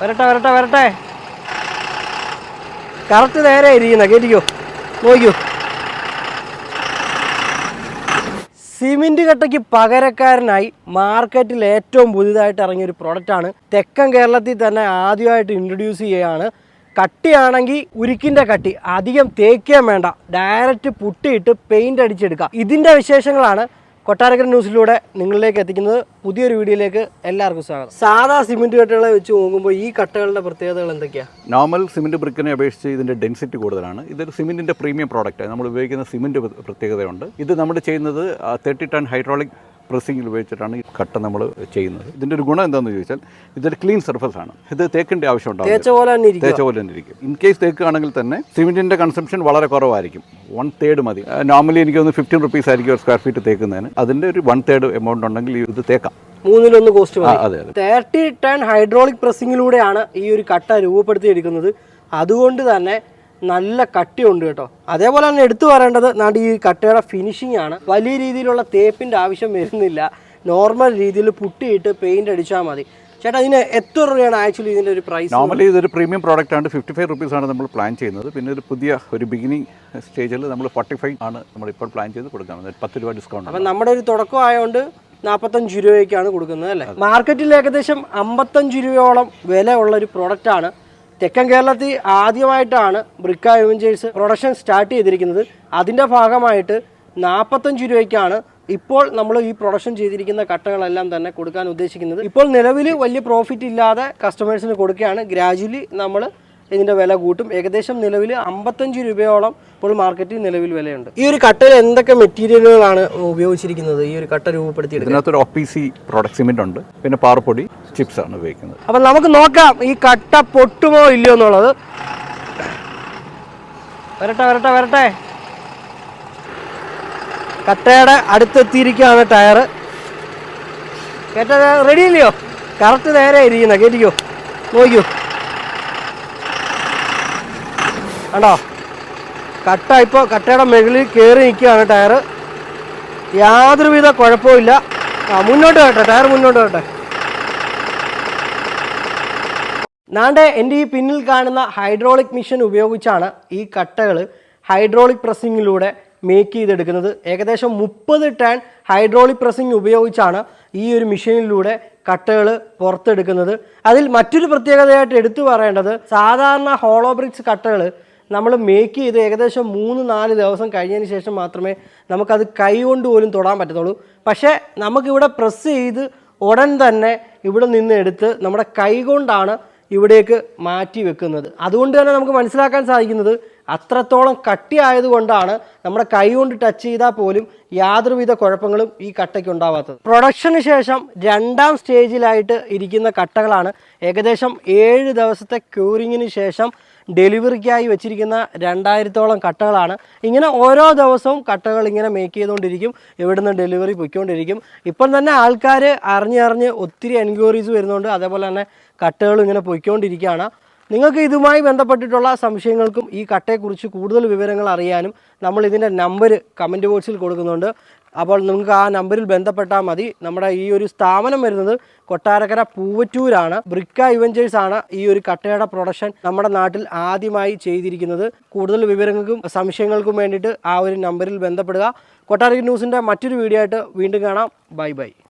വരട്ടെ വരട്ടെ വരട്ടെ. കറക്റ്റ് നേരെ ഇരിക്കുന്ന കേട്ടിക്കോ നോക്കിയോ സിമെന്റ് കട്ടയ്ക്ക് പകരക്കാരനായി മാർക്കറ്റിൽ ഏറ്റവും പുതിയതായിട്ട് ഇറങ്ങിയ ഒരു പ്രൊഡക്റ്റാണ് തെക്കൻ കേരളത്തിൽ തന്നെ ആദ്യമായിട്ട് ഇൻട്രൊഡ്യൂസ് ചെയ്യുകയാണ്. കട്ടിയാണെങ്കിൽ ഉരുക്കിന്റെ കട്ടി അധികം തേക്കാൻ വേണ്ട. ഡയറക്റ്റ് പുട്ടിയിട്ട് പെയിന്റ് അടിച്ചെടുക്കാം ഇതിന്റെ വിശേഷങ്ങളാണ് കൊട്ടാരക്കര ന്യൂസിലൂടെ നിങ്ങളിലേക്ക് എത്തിക്കുന്നത് പുതിയൊരു വീഡിയോയിലേക്ക് എല്ലാവർക്കും സ്വാഗതം. സാധാ സിമെന്റ് കട്ടകളെ വെച്ച് നോക്കുമ്പോൾ ഈ കട്ടകളുടെ പ്രത്യേകതകൾ എന്തൊക്കെയാണ് നോർമൽ സിമെന്റ് ബ്രിക്കിനെ അപേക്ഷിച്ച് ഇതിന്റെ ഡെൻസിറ്റി കൂടുതലാണ്. ഇതൊരു സിമെന്റിന്റെ പ്രീമിയം പ്രോഡക്റ്റ് നമ്മൾ ഉപയോഗിക്കുന്ന സിമെന്റ് പ്രത്യേകതയുണ്ട്. ഇത് നമ്മൾ ചെയ്യുന്നത് തേർട്ടി ടൺ ഹൈഡ്രോളിക് പ്രസ്സിംഗിൽ ഉപയോഗിച്ചിട്ടാണ് ഈ കട്ട നമ്മൾ ചെയ്യുന്നത്. ഇതിന്റെ ഒരു ഗുണം എന്താണെന്ന് ചോദിച്ചാൽ ഇതൊരു ക്ലീൻ സർഫസ് ആണ്. ഇത് തേക്കിന്റെ ആവശ്യം ഉണ്ടാവും തേച്ച പോലെ തന്നെ ഇരിക്കും. ഇൻ കേസ് തേക്കുകയാണെങ്കിൽ തന്നെ സിമെന്റിന്റെ കൺസംഷൻ വളരെ കുറവായിരിക്കും. വൺ തേർഡ് മതി. നോർമലി എനിക്ക് ഒന്ന് ഫിഫ്റ്റീൻ റുപ്പീസ് ആയിരിക്കും ഒരു സ്ക്വയർ ഫീറ്റ് തേക്കുന്നതിന്. അതിന്റെ ഒരു വൺ തേർഡ് എമൗണ്ട് ഉണ്ടെങ്കിൽ ഇത് തേക്കാം. മൂന്നിലൊന്ന് കോസ്റ്റ് മതി. തേർട്ടി ടൺ ഹൈഡ്രോളിക് പ്രസ്സിങ്ങിലൂടെയാണ് ഈ ഒരു കട്ട രൂപപ്പെടുത്തിയെടുക്കുന്നത്. അതുകൊണ്ട് തന്നെ നല്ല കട്ടിയുണ്ട് കേട്ടോ. അതേപോലെ തന്നെ എടുത്തു പറയേണ്ടത് നാട് ഈ കട്ടയുടെ ഫിനിഷിംഗ് ആണ്. വലിയ രീതിയിലുള്ള തേപ്പിന്റെ ആവശ്യം വരുന്നില്ല. നോർമൽ രീതിയിൽ പുട്ടിയിട്ട് പെയിന്റ് അടിച്ചാൽ മതി. ചേട്ടാ ഇതിന് എത്ര രൂപയാണ് ആക്ച്വലി ഇതിന്റെ ഒരു പ്രൈസ് നോർമലി ഇതൊരു പ്രീമിയം പ്രോഡക്റ്റ് ആണ്. ഫിഫ്റ്റി ഫൈവ് റുപ്പീസ് ആണ് നമ്മൾ പ്ലാൻ ചെയ്യുന്നത്. പിന്നെ ഒരു പുതിയ ഒരു ബിഗിനിങ് സ്റ്റേജിൽ നമ്മൾ ഫോർട്ടി ഫൈവ് ആണ് നമ്മൾ ഇപ്പോൾ പ്ലാൻ ചെയ്ത് കൊടുക്കുന്നത്. പത്ത് രൂപ ഡിസ്കൗണ്ട് അപ്പം നമ്മുടെ ഒരു തുടക്കം ആയതുകൊണ്ട് നാൽപ്പത്തഞ്ച് രൂപയ്ക്കാണ് കൊടുക്കുന്നത് അല്ലേ? മാർക്കറ്റിൽ ഏകദേശം അമ്പത്തഞ്ച് രൂപയോളം വില ഉള്ള ഒരു പ്രോഡക്റ്റ് ആണ്. തെക്കൻ കേരളത്തിൽ ആദ്യമായിട്ടാണ് ബ്രിക്ക അവഞ്ചേഴ്സ് പ്രൊഡക്ഷൻ സ്റ്റാർട്ട് ചെയ്തിരിക്കുന്നത്. അതിന്റെ ഭാഗമായിട്ട് നാൽപ്പത്തഞ്ച് രൂപയ്ക്കാണ് ഇപ്പോൾ നമ്മൾ ഈ പ്രൊഡക്ഷൻ ചെയ്തിരിക്കുന്ന കട്ടകളെല്ലാം തന്നെ കൊടുക്കാൻ ഉദ്ദേശിക്കുന്നത്. ഇപ്പോൾ നിലവിൽ വലിയ പ്രോഫിറ്റ് ഇല്ലാതെ കസ്റ്റമേഴ്സിന് കൊടുക്കുകയാണ്. ഗ്രാജുവലി നമ്മൾ ഇതിന്റെ വില കൂട്ടും. ഏകദേശം നിലവിൽ അമ്പത്തഞ്ച് രൂപയോളം ഇപ്പോൾ മാർക്കറ്റിൽ നിലവിൽ വിലയുണ്ട്. ഈ ഒരു കട്ടയിൽ എന്തൊക്കെ മെറ്റീരിയലുകളാണ് ഉപയോഗിച്ചിരിക്കുന്നത്? ഈ ഒരു കട്ട രൂപപ്പെടുത്തിയെടുക്കുന്നത് ഇതിനകത്തൊരു O P C product cement ഉണ്ട്. പിന്നെ പാറപ്പൊടി ചിപ്സ് ആണ് ഉപയോഗിക്കുന്നത്. അപ്പം നമുക്ക് നോക്കാം ഈ കട്ട പൊട്ടുമോ ഇല്ലയോ എന്നുള്ളത്. വരട്ടെ വരട്ടെ വരട്ടെ. കട്ടയുടെ അടുത്തെത്തിയിരിക്കുകയാണ് ടയർ കേട്ടത് റെഡി ഇല്ലയോ? കറക്റ്റ് നേരെ ഇരിക്കുന്ന കേട്ടിക്കോ നോക്കിയോ കണ്ടോ? കട്ട ഇപ്പോൾ കട്ടയുടെ മുകളിൽ കയറി നിൽക്കുകയാണ് ടയർ യാതൊരുവിധ കുഴപ്പമില്ല ആ മുന്നോട്ട് കേട്ടെ ടയർ മുന്നോട്ട് കേട്ടെ നാണ്ടെ എന്റെ ഈ പിന്നിൽ കാണുന്ന ഹൈഡ്രോളിക് മിഷൻ ഉപയോഗിച്ചാണ് ഈ കട്ടകൾ ഹൈഡ്രോളിക് പ്രസ്സിങ്ങിലൂടെ മേക്ക് ചെയ്തെടുക്കുന്നത്. ഏകദേശം മുപ്പത് ടൺ ഹൈഡ്രോളിക് പ്രസ്സിങ് ഉപയോഗിച്ചാണ് ഈ ഒരു മെഷീനിലൂടെ കട്ടകൾ പുറത്തെടുക്കുന്നത്. അതിൽ മറ്റൊരു പ്രത്യേകതയായിട്ട് എടുത്തു പറയേണ്ടത് സാധാരണ ഹോളോ ബ്രിക്സ് കട്ടകൾ നമ്മൾ മേക്ക് ചെയ്ത് ഏകദേശം മൂന്ന് നാല് ദിവസം കഴിഞ്ഞതിന് ശേഷം മാത്രമേ നമുക്കത് കൈ കൊണ്ട് പോലും തൊടാൻ പറ്റത്തുള്ളൂ. പക്ഷേ നമുക്കിവിടെ പ്രസ് ചെയ്ത് ഉടൻ തന്നെ ഇവിടെ നിന്ന് എടുത്ത് നമ്മുടെ കൈ കൊണ്ടാണ് ഇവിടേക്ക് മാറ്റി വെക്കുന്നത്. അതുകൊണ്ട് തന്നെ നമുക്ക് മനസ്സിലാക്കാൻ സാധിക്കുന്നത് അത്രത്തോളം കട്ടിയായതുകൊണ്ടാണ് നമ്മുടെ കൈ കൊണ്ട് ടച്ച് ചെയ്താൽ പോലും യാതൊരുവിധ കുഴപ്പങ്ങളും ഈ കട്ടയ്ക്ക് ഉണ്ടാവാത്തത്. പ്രൊഡക്ഷന് ശേഷം രണ്ടാം സ്റ്റേജിലായിട്ട് ഇരിക്കുന്ന കട്ടകളാണ് ഏകദേശം ഏഴ് ദിവസത്തെ ക്യൂറിങ്ങിന് ശേഷം ഡെലിവറിക്കായി വെച്ചിരിക്കുന്ന രണ്ടായിരത്തോളം കട്ടകളാണ്. ഇങ്ങനെ ഓരോ ദിവസവും കട്ടകൾ ഇങ്ങനെ മേക്ക് ചെയ്തുകൊണ്ടിരിക്കും. ഇവിടുന്ന് ഡെലിവറി പൊയ്ക്കൊണ്ടിരിക്കും. ഇപ്പം തന്നെ ആൾക്കാർ അറിഞ്ഞറിഞ്ഞ് ഒത്തിരി എൻക്വയറീസ് വരുന്നുണ്ട്. അതേപോലെ തന്നെ കട്ടകൾ ഇങ്ങനെ പൊയ്ക്കൊണ്ടിരിക്കുകയാണ്. നിങ്ങൾക്ക് ഇതുമായി ബന്ധപ്പെട്ടിട്ടുള്ള സംശയങ്ങൾക്കും ഈ കട്ടയെക്കുറിച്ച് കൂടുതൽ വിവരങ്ങൾ അറിയാനും നമ്മൾ ഇതിന്റെ നമ്പർ കമന്റ് ബോക്സിൽ കൊടുക്കുന്നുണ്ട്. അപ്പോൾ നിങ്ങൾക്ക് ആ നമ്പറിൽ ബന്ധപ്പെട്ടാൽ മതി. നമ്മുടെ ഈ ഒരു സ്ഥാപനം വരുന്നത് കൊട്ടാരക്കര പൂവറ്റൂരാണ്. ബ്രിക്ക ഇവഞ്ചേഴ്സ് ആണ് ഈ ഒരു കട്ടയുടെ പ്രൊഡക്ഷൻ നമ്മുടെ നാട്ടിൽ ആദ്യമായി ചെയ്തിരിക്കുന്നത്. കൂടുതൽ വിവരങ്ങൾക്കും സംശയങ്ങൾക്കും വേണ്ടിയിട്ട് ആ ഒരു നമ്പറിൽ ബന്ധപ്പെടുക. കൊട്ടാരക്കര ന്യൂസിന്റെ മറ്റൊരു വീഡിയോ ആയിട്ട് വീണ്ടും കാണാം. Bye bye.